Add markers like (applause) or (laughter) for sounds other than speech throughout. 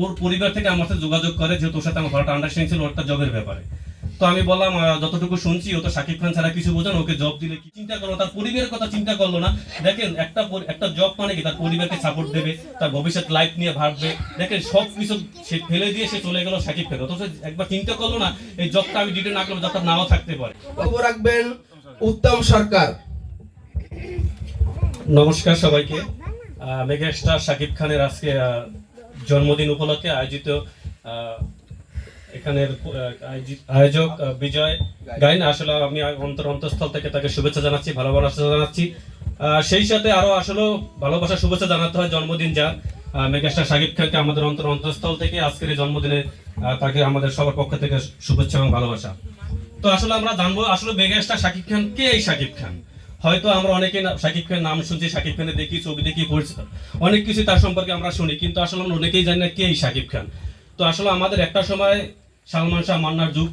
ওর পরিবার থেকে আমার সাথে যোগাযোগ করে যেহেতু ওর সাথে আমার ভালো আন্ডারস্ট্যান্ডিং ছিল ওর জবের ব্যাপারে। তো আমি বললাম যতটুকু শুনছি ও তো শাকিব খান ছাড়া কিছু বোঝেন ওকে জব দিলে কি চিন্তা করল? তার পরিবারের কথা চিন্তা করল না। দেখেন একটা একটা জব মানে কি? তার পরিবারকে সাপোর্ট দেবে তার ভবিষ্যৎ লাইফ নিয়ে ভাববে। দেখেন সব কিছু সে ফেলে দিয়ে সে চলে গেল শাকিব খান। অথচ একবার চিন্তা করল না এই জবটা আমি ডিটেল না করলে জবটা নাও থাকতে পারে। বক্তব্য রাখবেন উত্তম সরকার। নমস্কার সবাইকে। আহ, মেগা স্টার শাকিব খানের আজকে জন্মদিন উপলক্ষে আয়োজিত এখানের আয়োজক বিজয় গাইন। আসলে আমি অন্তর অন্তঃস্থল থেকে তাকে শুভেচ্ছা জানাচ্ছি ভালোবাসা জানাচ্ছি। সেই সাথে আরও আসলে ভালোবাসা শুভেচ্ছা জানাতে হয় জন্মদিন যার। আহ, মেগাস্টার শাকিব খানকে আমাদের অন্তর অন্তঃস্থল থেকে আজকের এই জন্মদিনে তাকে আমাদের সবার পক্ষ থেকে শুভেচ্ছা এবং ভালোবাসা। তো আসলে আমরা জানব আসলে মেগাস্টার শাকিব খান কে এই শাকিব খান? হয়তো আমরা অনেকে শাকিব খানের নাম শুনছি, শাকিব খানের দেখি ছবি দেখি, পরিচিত। অনেক কিছু তার সম্পর্কে আমরা শুনি, কিন্তু আসলে আমরা অনেকেই জানি না কে এই শাকিব খান। তো আসলে আমাদের একটা সময় সালমান শাহ মান্নার যুগ,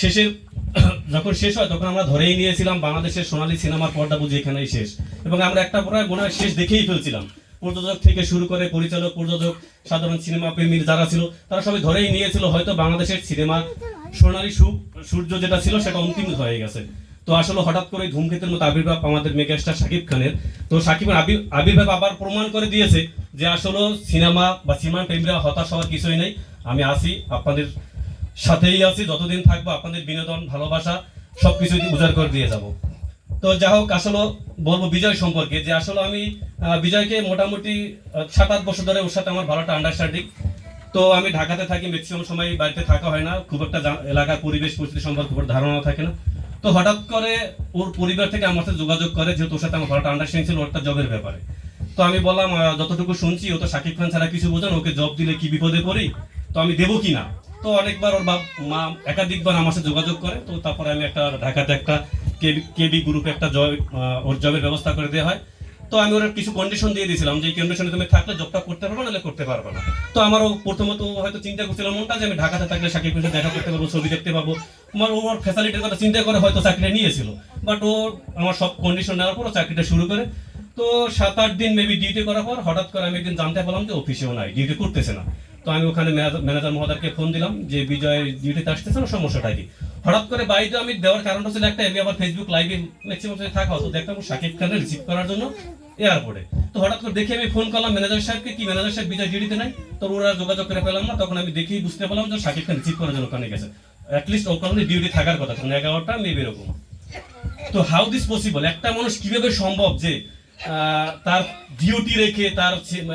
শেষের (clears throat) যখন শেষ হয়, তখন আমরা ধরেই নিয়েছিলাম বাংলাদেশের সোনালী সিনেমার পর্দা বুঝি এখানেই শেষ। এবং আমরা একটা পরে মনে হয় শেষ দেখেই ফেলছিলাম। প্রযোজক থেকে শুরু করে পরিচালক, প্রযোজক, সাধারণ সিনেমা প্রেমীর যারা ছিল, তারা সবাই ধরেই নিয়েছিল হয়তো বাংলাদেশের সিনেমা সোনালী সূর্য যেটা ছিল, সেটা অন্তিম হয়ে গেছে। তো আসলে হঠাৎ করে ধূমকেতুর মতো আবির্ভাব আমাদের মেগাস্টার শাকিব খানের। তো শাকিবের আবির্ভাব আবার প্রমাণ করে দিয়েছে যে আসলে সিনেমা বা সিনেমা প্রেমীরা হতাশ হওয়ার কিছুই নেই। আমি আসি আপনাদের সাথেই আছি, যতদিন থাকব আপনাদের বিনোদন, ভালোবাসা, সবকিছু উজাড় করে দিয়ে যাব। তো যা হোক, আসলে বলব বিজয় সম্পর্কে, যে আসলে আমি বিজয়কে মোটামুটি সাত আট বছর ধরে ওর সাথে আমার ভালো একটা আন্ডারস্ট্যান্ডিং তো আমি ঢাকাতে থাকি ম্যাক্সিমাম সময় বাড়িতে থাকা হয় না, খুব একটা এলাকার পরিবেশ পরিস্থিতি সম্পর্কে খুব ধারণা থাকে না। তো হঠাৎ করে ওর পরিবার থেকে আমার সাথে যোগাযোগ করে, যেহেতু ওর সাথে আমার একটা আন্ডারস্ট্যান্ডিং ছিল, ওর একটা জবের ব্যাপারে। তো আমি বললাম যতটুকু শুনছি, ও তো শাকিব খান ছাড়া কিছু বোঝেন ওকে জব দিলে কি বিপদে পড়ি? তো আমি দেবো কি না? তো অনেকবার ওর বাপ, মা একাধিকবার আমার সাথে যোগাযোগ করে, তো তারপরে আমি একটা ঢাকাতে একটা কেবি গ্রুপে একটা জব ওর জবের ব্যবস্থা করে দেওয়া হয়। তো আমি ওর কিছু কন্ডিশন দিয়ে দিয়েছিলাম যে কন্ডিশনে তুমি থাকলে জবটা করতে পারবে, নাহলে করতে পারবে না। তো আমারও প্রথমত হয়তো চিন্তা করছিল, মনটা যে আমি ঢাকাতে থাকলে সাকিব খানের দেখা করতে পারব, ছবি দেখতে পাবো। আমার ওর ফ্যাসিলিটির কথা চিন্তা করে হয়তো চাকরিটা নিয়েছিল। বাট ও আমার সব কন্ডিশন নেওয়ার পর চাকরিটা শুরু করে। তো সাত আট দিন মেবি ডিউটি করার পর হঠাৎ করে আমি একদিন জানতে পারলাম যে অফিসেও নাই ডিউটি করতেছে না। তো আমি ওখানে ম্যানেজার- মহোদয়কে ফোন দিলাম যে, বিজয় ডিউটিতে আসতেছে না, সমস্যাটা কি? হঠাৎ করে বাড়িতে আমি দেওয়ার কারণটা ছিল একটা, আমি আবার ফেসবুক লাইভে ম্যাক্সিমাম সময় থাকা হতো। দেখতাম শাকিব খানের রিসিভ করার জন্য এয়ারপোর্টে তো হঠাৎ করে দেখে আমি ফোন করলাম ম্যানেজার সাহেবকে, কি ম্যানেজার সাহেব, বিজয় ডিউটিতে নাই? তো ওরা যোগাযোগ করে পেলাম না। তখন আমি দেখেই বুঝতে পারলাম যে শাকিব খান রিসিভ করার জন্য ওখানে গেছে। অ্যাটলিস্ট ওখানে ডিউটি থাকার কথা। তখন এগারোটা মেবি এরকম। তো হাউ দিস পসিবল একটা মানুষ কীভাবে সম্ভব যে তার ডিউটি রেখে তার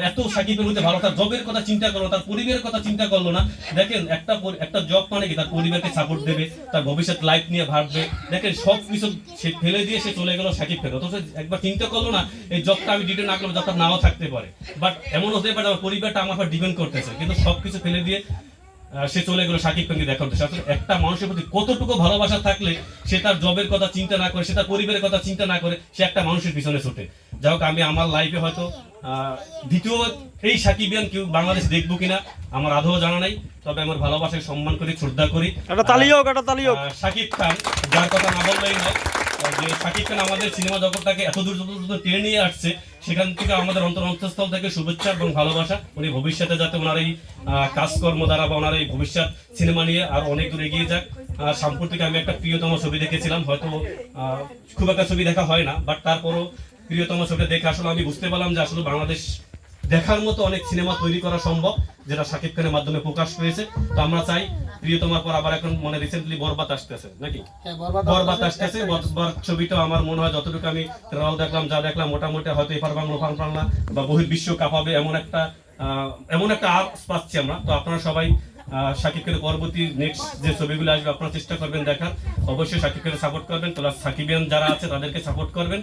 এত সাকিবের মধ্যে ভালো, তার জবের কথা চিন্তা করল, তার পরিবারের কথা চিন্তা করল না। দেখেন, একটা একটা জব মানে কি? তার পরিবারকে সাপোর্ট দেবে, তার ভবিষ্যৎ লাইফ নিয়ে ভাববে। দেখেন, সব কিছু সে ফেলে দিয়ে সে চলে গেল সাকিব খান অথচ একবার চিন্তা করল না, এই জবটা আমি ডিটেল না করলে জবটা নাও থাকতে পারে। বাট এমন হতে পারে আমার পরিবারটা আমার ডিপেন্ড করতেছে। কিন্তু সব কিছু ফেলে দিয়ে সে চলে গেল সাকিব খানকে দেখা করতে। আসলে একটা মানুষের প্রতি কতটুকু ভালোবাসা থাকলে সে তার জবের কথা চিন্তা না করে সে তার পরিবারের কথা চিন্তা না করে সে একটা মানুষের পিছনে ছোটে। যাই হোক আমি আমার লাইফে হয়তো আহ, দ্বিতীয় এই সাকিবিয়ান কেউ বাংলাদেশ দেখব কিনা আমার আদৌ জানা নাই। তবে আমার ভালোবাসায় সম্মান করি শ্রদ্ধা করি। একটা একটা হোক। খান যার কথা না বললেই নয় যে শাকিব খান আমাদের সিনেমা জগৎটাকে এত দূর দূর টেনে নিয়ে আসছে, সেখান থেকে আমাদের অন্তর অন্তঃস্থল থেকে শুভেচ্ছা এবং ভালোবাসা। উনি ভবিষ্যতে যাতে ওনার এই কাজকর্ম দ্বারা বা ওনার এই ভবিষ্যৎ সিনেমা নিয়ে আর অনেক দূর এগিয়ে যাক। সাম্প্রতিক আমি একটা প্রিয়তম ছবি দেখেছিলাম, হয়তো খুব একটা ছবি দেখা হয় না বাট তারপরও প্রিয়তম ছবিটা দেখে আসলে আমি বুঝতে পারলাম যে আসলে বাংলাদেশ দেখার মতো অনেক সিনেমা তৈরি করা সম্ভব যেটা শাকিব খানের মাধ্যমে প্রকাশ পেয়েছে। তো আমরা চাই প্রিয়তমার পর আবার এখন মানে রিসেন্টলি বরবাদ আসতেছে নাকি? বরবাদ আসতেছে। বরবাদ ছবিটা আমার মনে হয় যতটুকু আমি ট্রেলার দেখলাম যা দেখলাম মোটামুটি হয়তো এপার বাংলা ওপার বাংলা বা বহির বিশ্ব কাঁপাবে এমন একটা এমন একটা আওয়াজ পাচ্ছি আমরা। তো আপনারা সবাই শাকিব খানের পরবর্তী নেক্সট যে ছবিগুলো আসবে আপনারা চেষ্টা করবেন দেখার। অবশ্যই সাকিব খানকে সাপোর্ট করবেন প্লাস সাকিবিয়ান যারা আছে তাদেরকে সাপোর্ট করবেন।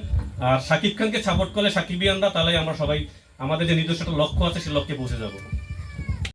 আর সাকিব খানকে সাপোর্ট করলে সাকিবিয়ানরা তাহলে আমরা সবাই আমাদের যে নিজস্ব একটা লক্ষ্য আছে সেই লক্ষ্যে পৌঁছে যাব।